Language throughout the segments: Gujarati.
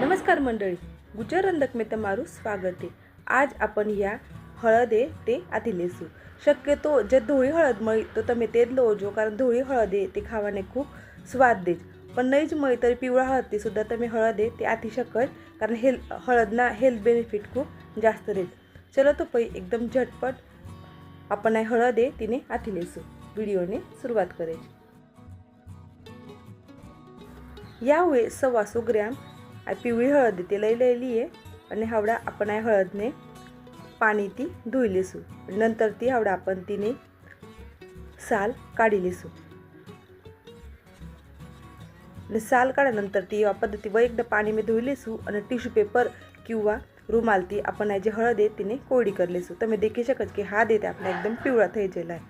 नमस्कार मंडळी गुजर रंधकमे तमारू स्वागत आहे आज आपण या हळदे ते आधी लेसू। शक्यतो जे धुळी हळद मळी तो तुम्ही तेच लोजो कारण धुळी हळदे ते खावाने खूप स्वाद देज पण नाहीच मळी तरी पिवळा हळद ते सुद्धा हळद हळदे ते अतिशकल कारण हेल हळदना हेल्थ बेनिफिट खूप जास्त देत चलो तो पै एकदम झटपट आपण आहे हळदे तिने आतिलेसू व्हिडिओने सुरुवात करायची. यावेळी सव्वाशो ग्रॅम पिवळी हळद ती लई लिहिली आहे. आणि हवडा आपण आहे हळदने पाणी ती धुई लेसू नंतर ती हवडा आपण तिने साल काढी लेसू आणि साल काढल्यानंतर ती या पद्धती व एकदा पाणी मी धुई लेसू आणि टिश्यू पेपर किंवा रुमाल ती आपण जे हळद आहे तिने कोरडी कर लेसू तर मी देखी शकत की हा देते आपण एकदम पिवळा थैजेला आहे.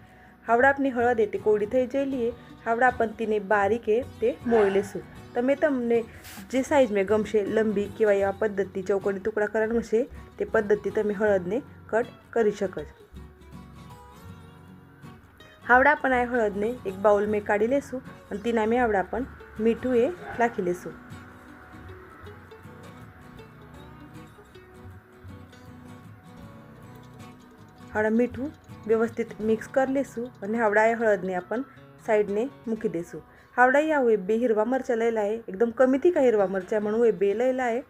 हावडा आपली हळद येते कोरडी थैजेली आहे. આવડા પંક્તિને બારીકે તે મોળી લેશું. તમે તમને જે સાઇઝ મેં ગમશે, લંબી કેવા એવા પદ્ધતિ, ચૌકોની ટુકડા કરવાનું છે તે પદ્ધતિ તમે હળદને કટ કરી શકો છો. હાવડા પણ આ હળદને એક બાઉલ મેં કાઢી લેશું અને તેના મેં હાવડા પણ મીઠું એ નાખી લેશું. હળદ મીઠું વ્યવસ્થિત મિક્સ કરી લઈશું અને હાવડા એ હળદને આપણ साईडने મૂકી દેશું हावडा यावे बे हिरवा मिरच्या लयला आहे एकदम कमी ती का हिरवा मिरच्या म्हणून हे बे लयला आहे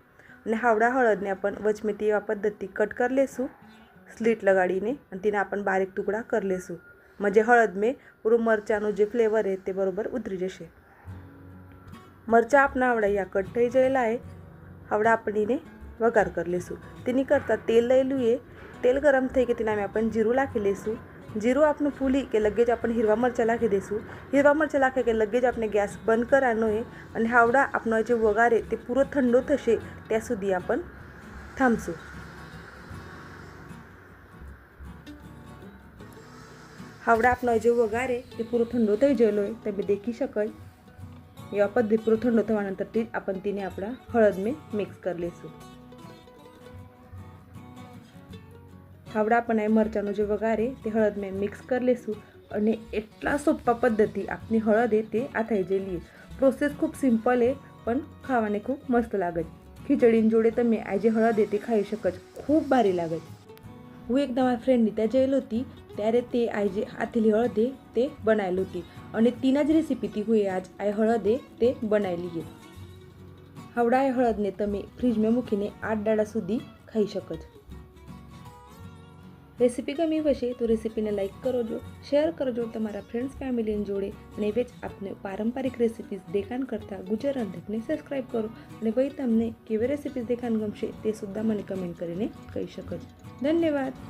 અને હાવડા હળદને आपण વચમેથી એવા પદ્ધતિ કટ કરી લેશું સ્લીટ લગાડીને અને તેને आपण બારીક ટુકડા કરી લેશું म्हणजे હળદ મેં પૂરું મરચાંનું જે ફ્લેવર છે તે બરોબર ઉતરી જશે મરચાં આપણા આવડા યા કટ થઈ ગયેલા आहे આવડા આપણને વઘાર કરી લેશું તેની કરતાં તેલ લેલું એ તેલ ગરમ થઈ કે તેના आपण જીરું નાખી લેશું જીરું આપનું ફૂલી કે લગેજ આપણે હીરવા મરચાં નાખી દઈશું હીરવા મરચાં નાખે કે લગેજ આપણે ગેસ બંધ કરવાનો છે અને હાવડા આપણો જે વઘારે તે પૂરો ઠંડો થશે ત્યાં સુધી આપણ થામશું હાવડા આપણો જે વઘારે તે પૂરો ઠંડો થઈ ગયેલો હોય તમે દેખી શકાય એવા પદ્ધતિ પૂરો ઠંડો થવા નંતરથી જ આપણ તેને આપણા હળદ મેં મિક્સ કરી લઈશું હાવડા પણ એ મરચાંનો જે વઘારે તે હળદ મેં મિક્સ કરી લેશું અને એટલા સોપા પદ્ધતિ આપની હળદ એ તે આ થઈ જયેલી પ્રોસેસ ખૂબ સિમ્પલ એ પણ ખાવાને ખૂબ મસ્ત લાગે છે. ખીચડીની જોડે તમે આજે હળદ તે ખાઈ શકો છો. ખૂબ ભારી લાગે છે. હું એકદમ તમારા ફ્રેન્ડની ત્યાં જયેલો હતી, ત્યારે તે આજે જે આથેલી હળદે તે બનાવેલું હતી. અને તેના જ રેસીપીથી હું આજ આ હળદે તે બનાવેલી છે. હવડા એ હળદને તમે ફ્રીજમાં મૂકીને આઠ દાડા સુધી ખાઈ શકો છો. રેસીપી ગમી હશે તો રેસીપીને લાઇક કરજો શેર કરજો તમારા ફ્રેન્ડ્સ ફેમિલીની જોડે અને વેચ આપને પારંપરિક રેસીપીઝ દેખાણ કરતાં ગુજર અંધકને સબસ્ક્રાઈબ કરો અને ભાઈ તમને કેવી રેસીપીઝ દેખાણ ગમશે તે સુદ્ધા મને કમેન્ટ કરીને કહી શકો ધન્યવાદ.